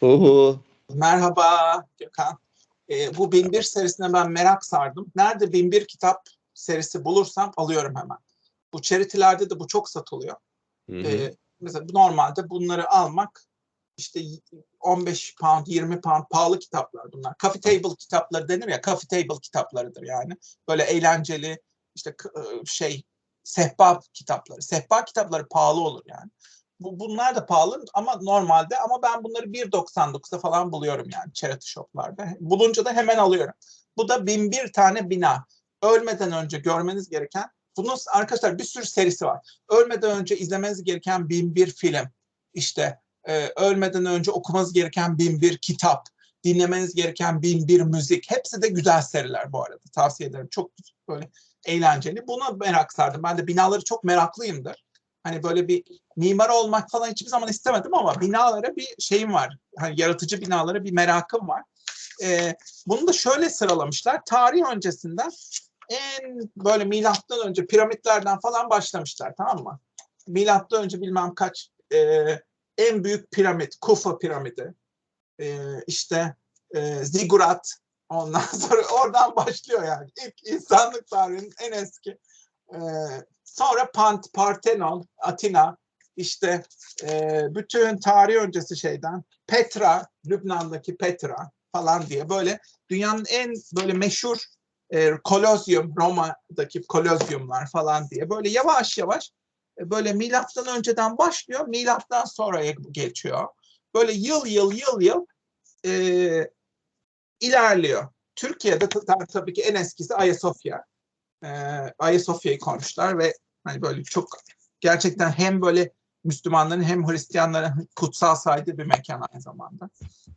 Oho. Merhaba Gökhan. Ee, bu 1001 serisine ben merak sardım. Nerede 1001 kitap serisi bulursam alıyorum hemen. Bu charity'lerde de bu çok satılıyor. Hı hı. Ee, mesela normalde bunları almak işte 15 pound, 20 pound pahalı kitaplar bunlar. Coffee table kitapları denir ya, coffee table kitaplarıdır yani. Böyle eğlenceli işte e, şey sehpa kitapları. Sehpa kitapları pahalı olur yani. Bu, bunlar da pahalı ama normalde ama ben bunları 1.99'da falan buluyorum yani charity shoplarda. Bulunca da hemen alıyorum. Bu da 1001 tane bina. Ölmeden önce görmeniz gereken bunun arkadaşlar bir sürü serisi var. Ölmeden önce izlemeniz gereken 1001 film. İşte e, ölmeden önce okumanız gereken 1001 kitap. Dinlemeniz gereken 1001 müzik. Hepsi de güzel seriler bu arada. Tavsiye ederim. Çok böyle eğlenceli. Buna merak sardım. Ben de binaları çok meraklıyımdır. Hani böyle bir mimar olmak falan hiçbir zaman istemedim ama binalara bir şeyim var. Hani yaratıcı binalara bir merakım var. Ee, bunu da şöyle sıralamışlar. Tarih öncesinden en böyle milattan önce piramitlerden falan başlamışlar tamam mı? Milattan önce bilmem kaç e, en büyük piramit Kufa piramidi e, işte e, Zigurat ondan sonra oradan başlıyor yani ilk insanlık tarihinin en eski e, sonra Pant, Parthenon, Atina işte e, bütün tarih öncesi şeyden Petra, Lübnan'daki Petra falan diye böyle dünyanın en böyle meşhur e, Kolozyum, Roma'daki Kolozyumlar falan diye böyle yavaş yavaş e, böyle milattan önceden başlıyor, milattan sonraya geçiyor. Böyle yıl yıl yıl yıl e, ilerliyor. Türkiye'de ta- ta- tabii ki en eskisi Ayasofya. E, Ayasofya'yı koymuşlar ve hani böyle çok gerçekten hem böyle Müslümanların hem Hristiyanların kutsal saydığı bir mekan aynı zamanda.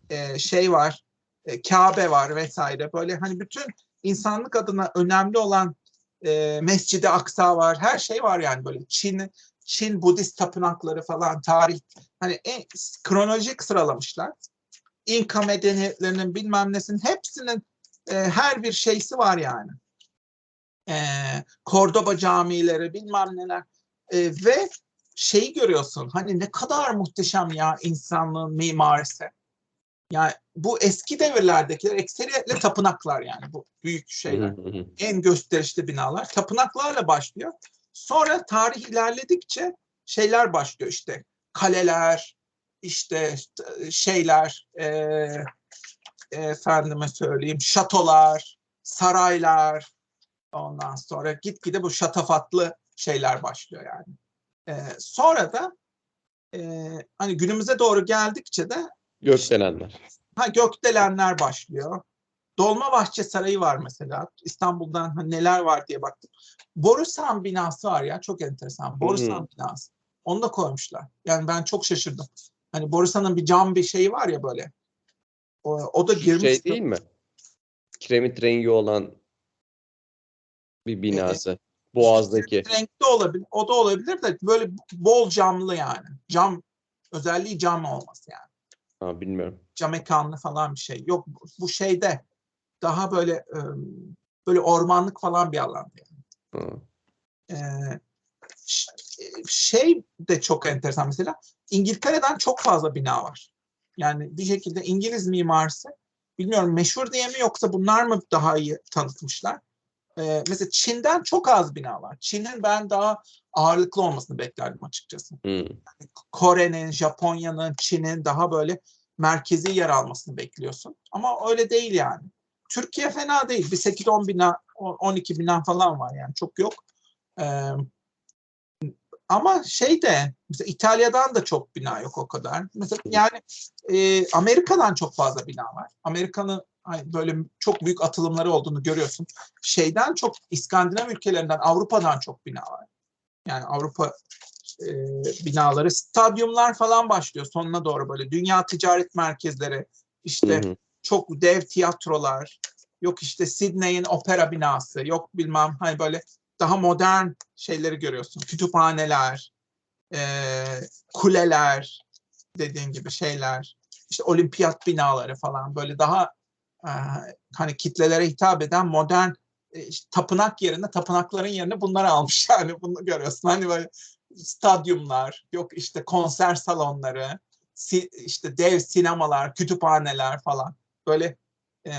E, şey var, e, Kabe var vesaire. Böyle hani bütün insanlık adına önemli olan e, Mescid-i Aksa var. Her şey var yani böyle Çin Çin Budist tapınakları falan tarih hani en, kronolojik sıralamışlar. İnka medeniyetlerinin bilmem nesinin hepsinin e, her bir şeysi var yani. E, Kordoba camileri bilmem neler E, ve şeyi görüyorsun hani ne kadar muhteşem ya insanlığın mimarisi. Yani bu eski devirlerdekiler ekseriyetle tapınaklar yani bu büyük şeyler en gösterişli binalar. Tapınaklarla başlıyor. Sonra tarih ilerledikçe şeyler başlıyor işte kaleler, işte şeyler, e, efendime söyleyeyim şatolar, saraylar. Ondan sonra gitgide bu şatafatlı şeyler başlıyor yani. E, sonra da e, hani günümüze doğru geldikçe de Gökdelenler. Ha gökdelenler başlıyor. Dolmabahçe Sarayı var mesela. İstanbul'dan hani neler var diye baktım. Borusan binası var ya çok enteresan. Borusan binası. Onu da koymuşlar. Yani ben çok şaşırdım. Hani Borusan'ın bir cam bir şeyi var ya böyle. O, o da girmiş. Şey değil mi? Kiremit rengi olan bir binası. Boğaz'daki. Renkli olabilir. O da olabilir de böyle bol camlı yani. Cam özelliği cam olması yani. Ha, bilmiyorum. cam mekanlı falan bir şey. Yok bu- şeyde daha böyle böyle ormanlık falan bir alan yani. Ha. E, ş- e, şey de çok enteresan mesela İngiltere'den çok fazla bina var. Yani bir şekilde İngiliz mimarisi bilmiyorum meşhur diye mi yoksa bunlar mı daha iyi tanıtmışlar? E, mesela Çin'den çok az bina var. Çin'in ben daha ağırlıklı olmasını beklerdim açıkçası. Hı. Kore'nin, Japonya'nın, Çin'in daha böyle merkezi yer almasını bekliyorsun. Ama öyle değil yani. Türkiye fena değil. Bir 8-10 bina, 12 bina falan var yani çok yok. Ee, ama şey de mesela İtalya'dan da çok bina yok o kadar. Mesela yani e, Amerika'dan çok fazla bina var. Amerika'nın böyle çok büyük atılımları olduğunu görüyorsun. Şeyden çok İskandinav ülkelerinden, Avrupa'dan çok bina var. Yani Avrupa e, binaları, stadyumlar falan başlıyor sonuna doğru böyle. Dünya ticaret merkezleri, işte Hı hı. çok dev tiyatrolar, yok işte Sydney'in opera binası, yok bilmem hani böyle daha modern şeyleri görüyorsun. Kütüphaneler, e, kuleler, dediğin gibi şeyler, işte olimpiyat binaları falan böyle daha e, hani kitlelere hitap eden modern e, tapınak yerine tapınakların yerine bunları almış yani bunu görüyorsun hani böyle stadyumlar yok işte konser salonları işte dev sinemalar, kütüphaneler falan böyle e,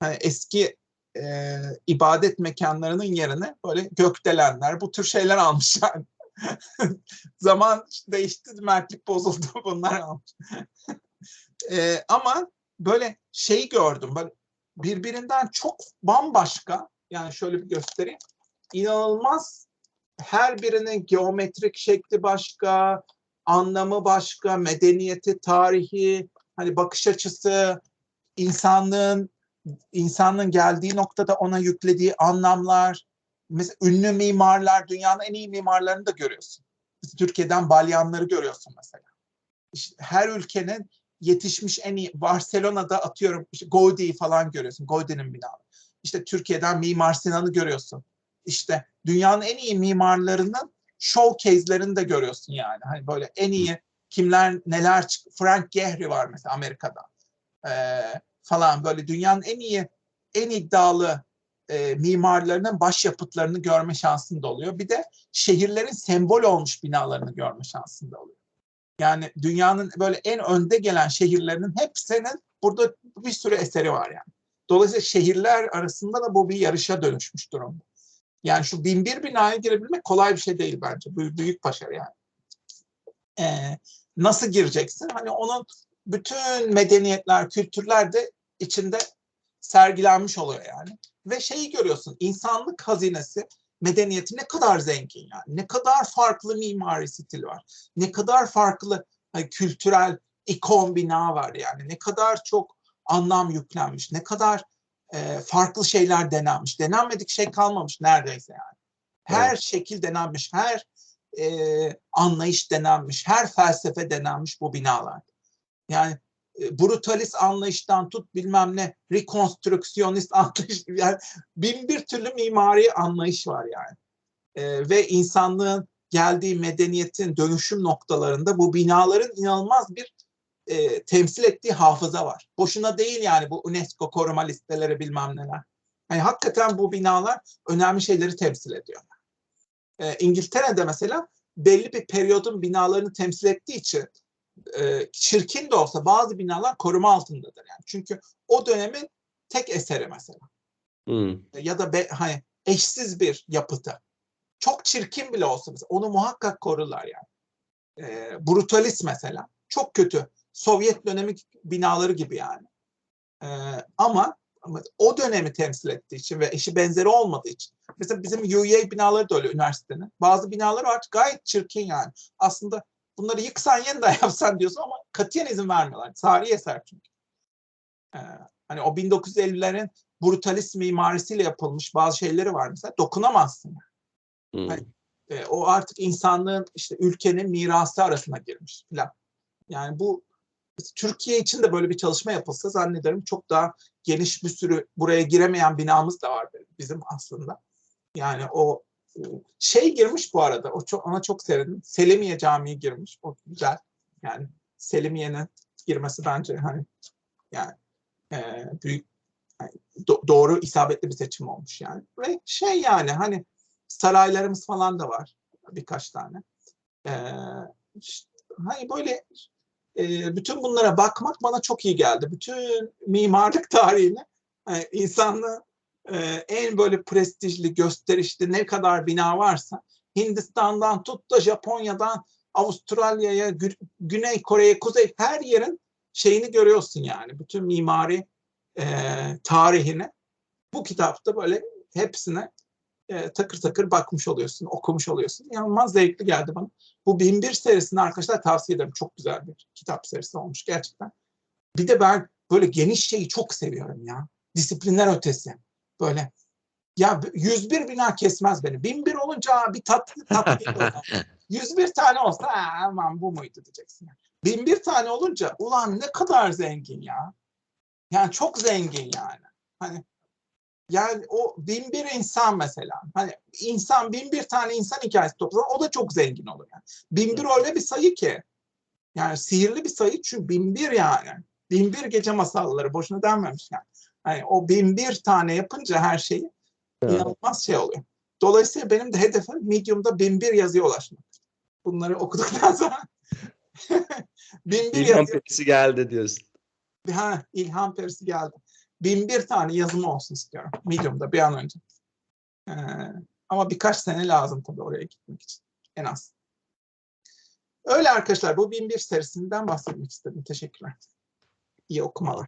hani eski e, ibadet mekanlarının yerine böyle gökdelenler bu tür şeyler almış yani. Zaman değişti, mertlik bozuldu bunlar almış. E, ama böyle şey gördüm. Böyle birbirinden çok bambaşka yani şöyle bir göstereyim. İnanılmaz her birinin geometrik şekli başka, anlamı başka, medeniyeti, tarihi, hani bakış açısı, insanlığın insanın geldiği noktada ona yüklediği anlamlar. Mesela ünlü mimarlar, dünyanın en iyi mimarlarını da görüyorsun. Türkiye'den balyanları görüyorsun mesela. İşte her ülkenin yetişmiş en iyi Barcelona'da atıyorum işte Gaudi'yi falan görüyorsun. Gaudi'nin binaları. İşte Türkiye'den Mimar Sinan'ı görüyorsun. İşte dünyanın en iyi mimarlarının showcase'lerini de görüyorsun yani. Hani böyle en iyi kimler neler çık Frank Gehry var mesela Amerika'da. Ee, falan böyle dünyanın en iyi en iddialı e, mimarlarının başyapıtlarını görme şansın da oluyor. Bir de şehirlerin sembol olmuş binalarını görme şansın da oluyor. Yani dünyanın böyle en önde gelen şehirlerinin hepsinin burada bir sürü eseri var yani. Dolayısıyla şehirler arasında da bu bir yarışa dönüşmüş durumda. Yani şu bin bir binaya girebilmek kolay bir şey değil bence. Büyük, büyük başarı yani. Ee, nasıl gireceksin? Hani onun bütün medeniyetler, kültürler de içinde sergilenmiş oluyor yani. Ve şeyi görüyorsun, insanlık hazinesi, medeniyeti ne kadar zengin yani. Ne kadar farklı mimari stil var. Ne kadar farklı hani, kültürel ikon bina var yani. Ne kadar çok anlam yüklenmiş. Ne kadar e, farklı şeyler denenmiş. Denenmedik şey kalmamış neredeyse yani. Her Evet. şekil denenmiş, her e, anlayış denenmiş, her felsefe denenmiş bu binalar. Yani e, brutalist anlayıştan tut bilmem ne rekonstrüksiyonist anlayış yani bin bir türlü mimari anlayış var yani. E, ve insanlığın geldiği medeniyetin dönüşüm noktalarında bu binaların inanılmaz bir e, temsil ettiği hafıza var. Boşuna değil yani bu UNESCO koruma listeleri bilmem neler. Yani hakikaten bu binalar önemli şeyleri temsil ediyor. E, İngiltere'de mesela belli bir periyodun binalarını temsil ettiği için e, çirkin de olsa bazı binalar koruma altındadır yani. Çünkü o dönemin tek eseri mesela. Hmm. Ya da be, hani eşsiz bir yapıtı. Çok çirkin bile olsa mesela, onu muhakkak korurlar yani. E, brutalist mesela. Çok kötü. Sovyet dönemi binaları gibi yani. E, ama, ama o dönemi temsil ettiği için ve eşi benzeri olmadığı için. Mesela bizim UEA binaları da öyle üniversitenin. Bazı binalar artık gayet çirkin yani. Aslında bunları yıksan yeniden yapsan diyorsun ama katiyen izin vermiyorlar. Tarihi eser çünkü. Ee, hani o 1950'lerin brutalist mimarisiyle yapılmış bazı şeyleri var mesela dokunamazsın. Hmm. Hayır. Ee, o artık insanlığın işte ülkenin mirası arasına girmiş falan. Yani bu Türkiye için de böyle bir çalışma yapılsa zannederim çok daha geniş bir sürü buraya giremeyen binamız da var bizim aslında. Yani o şey girmiş bu arada. O çok ona çok sevindim. Selimiye Camii girmiş. O güzel. Yani Selimiye'nin girmesi bence hani yani e, büyük yani do- doğru isabetli bir seçim olmuş yani. Ve şey yani hani saraylarımız falan da var birkaç tane. E, işte, hani böyle e, bütün bunlara bakmak bana çok iyi geldi. Bütün mimarlık tarihini yani insanlığın e, en böyle prestijli, gösterişli ne kadar bina varsa Hindistan'dan tut da Japonya'dan Avustralya'ya, Gü- Güney Kore'ye, Kuzey her yerin şeyini görüyorsun yani. Bütün mimari e, tarihini bu kitapta böyle hepsine e, takır takır bakmış oluyorsun, okumuş oluyorsun. İnanılmaz zevkli geldi bana. Bu 1001 serisini arkadaşlar tavsiye ederim. Çok güzel bir kitap serisi olmuş gerçekten. Bir de ben böyle geniş şeyi çok seviyorum ya. Disiplinler ötesi. Böyle ya 101 bina kesmez beni. 1001 olunca bir tatlı tatlı geliyor. 101 tane olsa "Aa, aman bu muydu diyeceksin. 1001 tane olunca ulan ne kadar zengin ya. Yani çok zengin yani. Hani yani o bin bir insan mesela. Hani insan bin bir tane insan hikayesi toplasa o da çok zengin olur yani. Bin bir öyle bir sayı ki. Yani sihirli bir sayı çünkü bin bir yani. Bin bir gece masalları boşuna denmemiş yani. Hani o bin bir tane yapınca her şeyi Evet. inanılmaz şey oluyor. Dolayısıyla benim de hedefim Medium'da bin bir yazıya ulaşmak. Bunları okuduktan sonra bin bir İlham perisi geldi diyorsun. ha, ilham perisi geldi. Bin bir tane yazım olsun istiyorum. Medium'da bir an önce. Ee, ama birkaç sene lazım tabii oraya gitmek için. En az. Öyle arkadaşlar bu bin bir serisinden bahsetmek istedim. Teşekkürler. İyi okumalar.